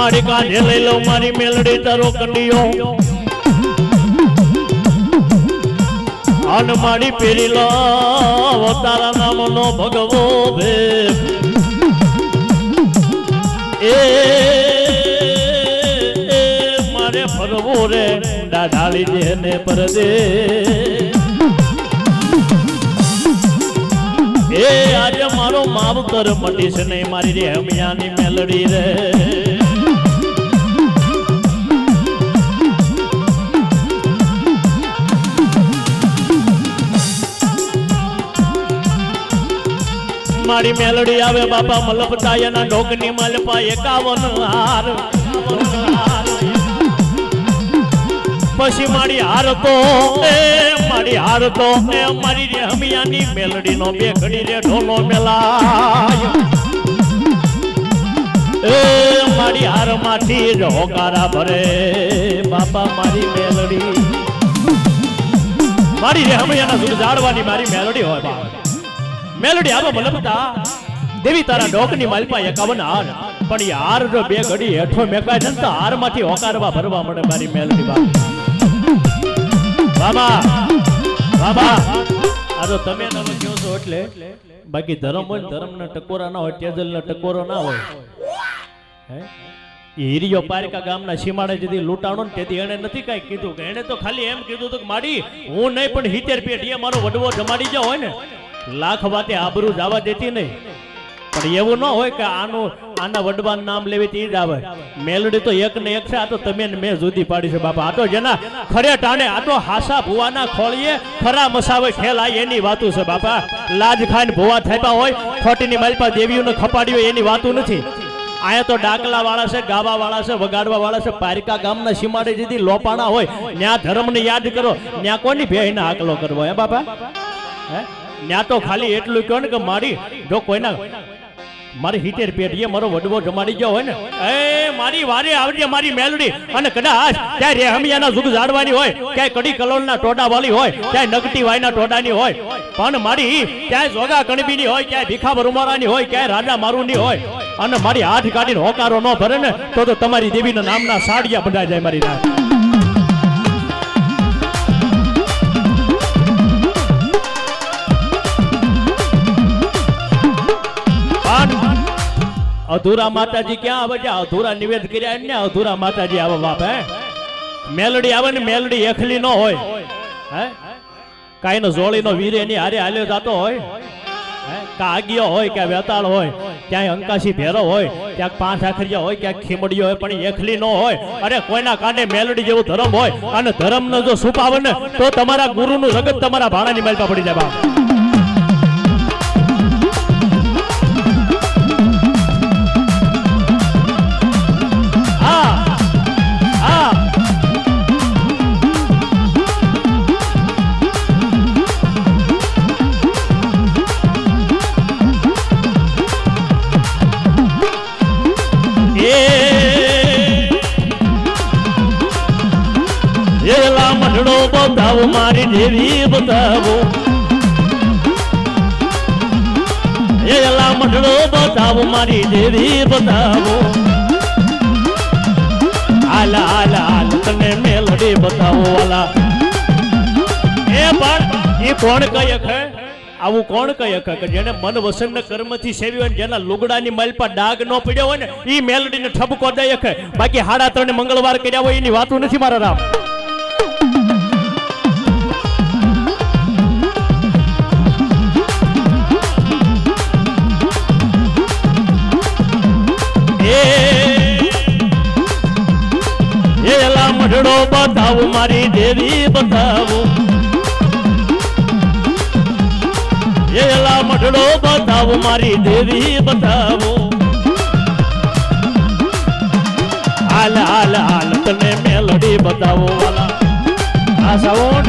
મારી કાંધે લઈ લો મારી મેલડી તારો કંડીઓ અન મારી પેરી લો તારા નામનો ભગવો ભેપ એ મારે ફરવો રે, ડાઢાળી જેને પરદે એ, આજે મારો માવતર મટીશ નહીં મારી રે હમિયાની મેલડી રે. મારી મેલડી આવે બાપા મલપતાયના ઢોકની મલપા એકાવન હાર. પછી મારી હાર તો એ, મારી હાર તો મારી રે હમિયાની મેલડી નો બે ઘડી રે ઢોલો મેલાય. એ, મારી હારમાંથી જ હોકારા ભરે બાપા મારી મેલડી. મારી રે હમિયાના જાળવાની મારી મેલડી હોય બાપ. મેલડી આવો મલમતા દેવી તારા ડોકની માલપા એકાવન હાર પણ એ હાર જો બે ઘડી હેઠો મેકાય છે ને હારમાંથી હોકારવા ભરવા મળે મારી મેલડી બા બાબા બાબા, આ તમે તમે કહો છો એટલે? બાકી ધર્મ હોય ધર્મ ના ટકોરા ના હોય, તેજલના ટકોરો ના હોય. હે? એ હિરિયો પારકા ગામના સીમાડે જેથી લૂંટાણો ને તેથી એને નથી કાંઈ કીધું. કે એને તો ખાલી એમ કીધું હતું કે માડી, હું નહીં પણ હિતેર પેઢીએ મારો વડવો જમાડી જાવ હોય ને લાખ વાતે આબરૂ જવા દેતી નહીં. પણ એવું ન હોય કે આનું, આના વડવાનું નામ લેવી તે જ આવે. મેલડી તો એક ને એક છે, આ તો તમે ને મેં જુદી પાડી છે, બાપા. આ તો જેના ખરે ટાણે, આ તો હાસા ભુવાના ખોળીએ ખરા મસાવે ખેલાય એની વાતું છે, બાપા. લાજ ખાઈને ભુવા થાય હોય, ખોટીની માલપા દેવીઓને ખપાડી હોય એની વાતું નથી. અહીંયા તો ડાકલા વાળા છે ગાવા વાળા છે વગાડવા વાળા છે, પારિકા ગામના સીમાડે જેથી લોપાણા હોય. ત્યાં ધર્મને યાદ કરો ત્યાં કોની ભેયના આકલો કરવો, હે બાપા? હે? ત્યાં તો ખાલી એટલું કહો ને કે મારી, જો કોઈના મારી હિતેર પેઢીએ મારો વડવો જમાડી ગયો હોય ને, એ મારી વારે આવજે મારી મેલડી. અને કદાચ ત્યાં રેહમિયાના જુગ ઝાડવાની હોય, ક્યાંય કડી કલોલના ટોડા વાળી હોય, ક્યાંય નગટી વાયના ટોડાની હોય, પણ મારી ક્યાંય જોગા કણબીની હોય, ક્યાંય ભીખા બરુમારાની હોય, ક્યાંય રાજા મારુની હોય, અને મારી હાથ કાઢીને હોકારો ન ભરે ને તો તમારી દેવીના નામના સાડિયા બંધાઈ જાય મારી રાત. અધૂરા માતાજી ક્યાં આવે છે? અધૂરા નિવેદ કર્યા ને અધૂરા માતાજી આવે બાપ મેલડી આવે ને મેલડી એકલી ન હોય, હે? કાંઈ નો વીરે એની હારે હાલ્યો જાતો હોય, હે? કાગિયો હોય, કે વેતાળ હોય, ક્યાંય અંકાશી ભેરો હોય, ક્યાંક પાંચ આખરિયા હોય, ક્યાંક ખીમડીયો હોય, પણ એકલી ન હોય. અરે કોઈના કાંડે મેલડી જેવું ધર્મ હોય, અને ધર્મને જો સુપાવે ને, તો તમારા ગુરુનું જગત તમારા ભાણાની માલપા પડી જાય બાપ. બતાવો, મારી દેવી એ એલા મઢડો બતાવો, મારી દેવી બતાવો. આલા આલા આલ તને મેલડી બતાવો આલા એ પણ એ કોણ કઈ હે આવું કોણ કઈ અખે કે જેને મન વસન કર્મથી સેવ્યું હોય જેના લુગડાની માલ પર ડાગ ન પડ્યો હોય ને, ઈ મેલડીને ઠપકો દઈ અખે બાકી હાડા ત્રણે મંગળવાર કર્યા હોય એની વાતું નથી મારા રામ. બતાવો મારી દેવી બતાવો એલા મઢડો બતાવો મારી દેવી બતાવો હાલ હાલ હાલ, તને મેલડી બતાવો વાલા. આ સાઉન્ડ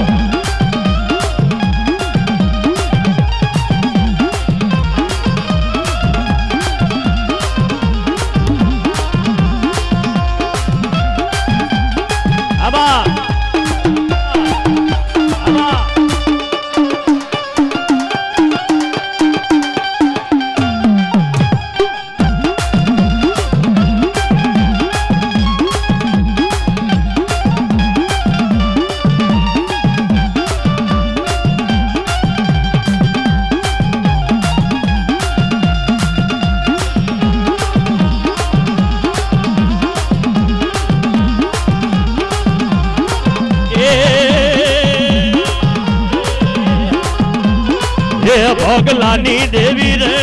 પગલાની દેવી રે.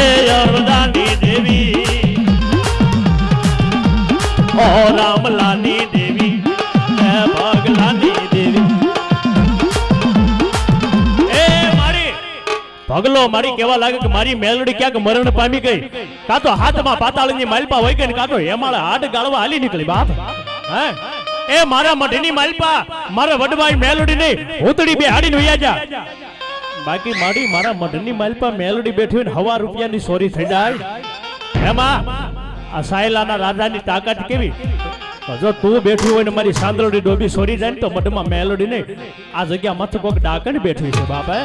એ અરદાની દેવી. ઓ રામલાની દેવી એ પગલાની દેવી. એ મારી પગલો મારી કેવા લાગે કે મારી મેલડી ક્યાંક મરણ પામી ગઈ? કાં તો હાથમાં પાતાળની માલપા હોય ગઈ ને, કાં તો હેમાળા હાડ ગાળવા હાલી નીકળી, બાપ. હે? એ મારા મઢની માલપા, મારા વડવાઈ મેલડી નહીં ઉતડી બે હાડીને વયા જા. બાકી માડી મારા મઢની માલપા મેલડી બેઠી ને હવા રૂપિયાની સોરી થઈ જાય. એમાં આ સાયલાના રાજાની તાકાત કેવી? જો તું બેઠી હોય ને મારી સાંદરડી ડોબી સોરી જાય ને તો મઢમાં મેલડી નહીં. આ જગ્યા મસ્ત કોક ડાકણ બેઠી છે બાપા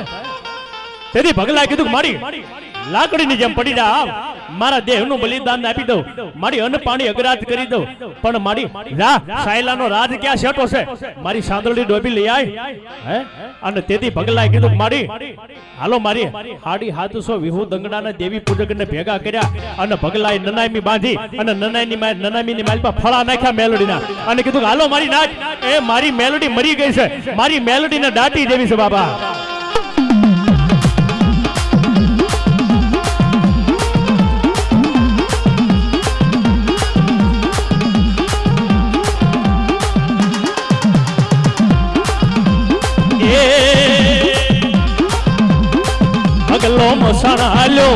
તેથી ભગલા કીધું મારી લાકડીની જેમ પડી જા. આવ મારા દેહનું બલિદાન આપી દઉં. મારી અન્ન પાણી અગરાત કરી દઉં. પણ મારી જા સાયલાનો રાજ ક્યાં શેટો છે? મારી સાંદળી ડોબી લઈ આય. હે? અને તેથી ભગલાએ કીધું મારી હાલો મારી હાડી હાથસો વિહુ દંગડાના દેવી પૂજકને ભેગા કર્યા અને ભગલાએ નનામી બાંધી અને નનાઈની માં નનામીની માલપા ફળા નાખ્યા મેલોડીના. અને કીધું, હાલો મારી નાચ. એ મારી મેલોડી મરી ગઈ છે. મારી મેલોડીને દાટી દેવી છે બાબા. ભગલો મસાણા હાલ્યો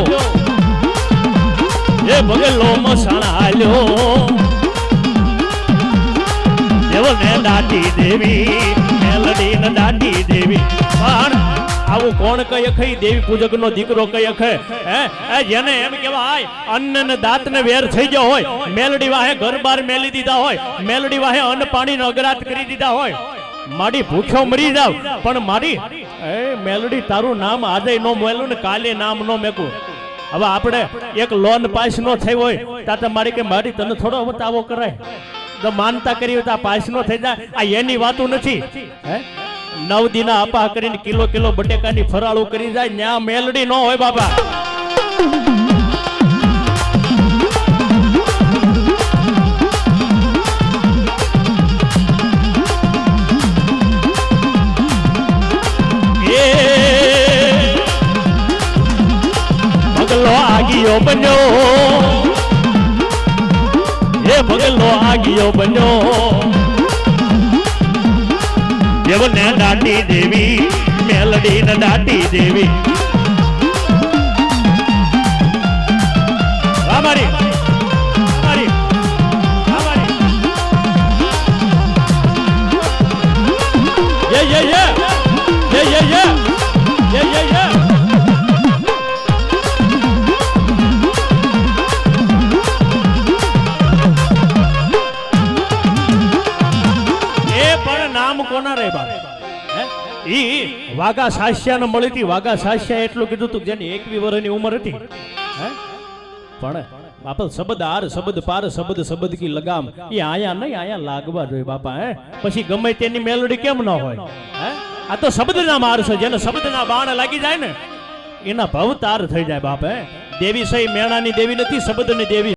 એ ભગલો મસાણા હાલ્યો દેવને દાટી દેવી મેલડીને દાટી દેવી. પણ આવું કોણ કઈ ખઈ? દેવી પૂજક નો દીકરો કઈ ખે? હે? જેને એમ કેવાય અન્ન ને દાંત ને વેર થઈ ગયો હોય, મેલડી વાહે ઘર બાર મેલી દીધા હોય, મેલડી વાહે અન્ન પાણી નો અગરાત કરી દીધા હોય. મારી ભૂખ્યો મરી જાવ, પણ માડી એ મેલડી, તારું નામ આજે નો મેલું ને કાલે નામ નો મેકું. હવે આપણે એક લોન પાસ નો થઈ હોય, તાતે મારી કે મારી તને થોડો બતાવો કરાય. તો માનતા કરી હોય તો પાસ નો થઈ જાય. આ એની વાતું નથી. હે? નવ દિના અપા કરીને કિલો કિલો બટેકાની ફરાળું કરી જાય. ન્યા મેલડી નો હોય બાબા આગિયો બન્યો. હે ભગલો આગિયો બન્યો. દેવને દાટી દેવી મેલડી ને દાટી દેવી. yeah, yeah. Yeah, રે બાપ. ઈ વાઘા સાસ્યા ને મળી હતી. વાઘા સાસ્યા એટલું કીધું હતું જેની એકવી વર્ષની ઉંમર હતી. પણ બાપા, શબ્દ આર, શબ્દ પાર, શબ્દ શબ્દ કી લગામ. એ આયા નહીં, આયા લાગવા જોઈએ બાપા, હે? પછી ગમે તેની મેલોડી કેમ ન હોય? હે? આ તો શબ્દના માર છે. જેને શબ્દના બાણ લાગી જાય ને, એના ભવતાર થઈ જાય બાપે દેવી સહી મેણાની દેવી નથી, શબ્દની દેવી